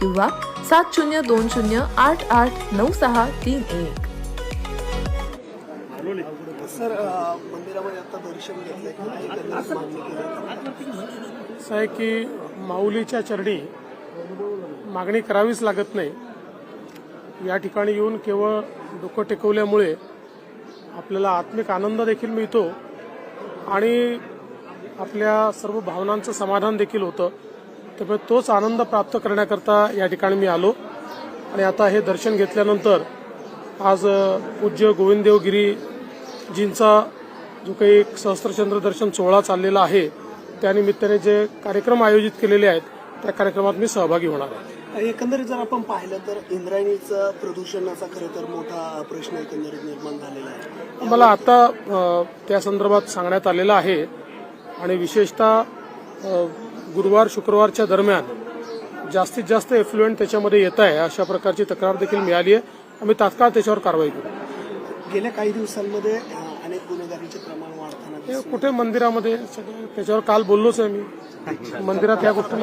किंवा सात शून्य दोन शून्य आठ आठ नऊ सहा तीन एक. सर मंदिरामध्ये आता दर्शन असं आहे की माऊलीच्या चरणी मागणी करावीच लागत नाही. या ठिकाणी येऊन केवळ डोकं टेकवल्यामुळे आपल्याला आत्मिक आनंद देखील मिळतो आणि आपल्या सर्व भावनांचं समाधान देखील होतं. त्यामुळे तोच आनंद प्राप्त करण्याकरता या ठिकाणी मी आलो. आणि आता हे दर्शन घेतल्यानंतर आज पूज्य गोविंददेव गिरीजींचा जो काही एक सहस्त्रचंद्र दर्शन सोहळा चाललेला आहे त्यानिमित्ताने जे कार्यक्रम आयोजित केलेले आहेत त्या कार्यक्रमात मी सहभागी होणार आहे. एकंदरीत जर आपण पाहिलं तर इंद्रायणीचं प्रदूषणाचा खरं तर मोठा प्रश्न एकंदरीत निर्माण झालेला आहे. मला आता त्या संदर्भात सांगण्यात आलेलं आहे. आणि विशेषतः गुरुवार शुक्रवारच्या दरम्यान जास्तीत जास्त एफ्लुएंट त्याच्यामध्ये येत आहे अशा प्रकारची तक्रार देखील मिळाली आहे. आम्ही तात्काळ त्याच्यावर कारवाई करू. गेल्या काही दिवसांमध्ये अनेक गुन्हेगारीचे प्रमाण वाढताना. कुठे मंदिरामध्ये? त्याच्यावर काल बोललोच आहे मी मंदिरात या गोष्टी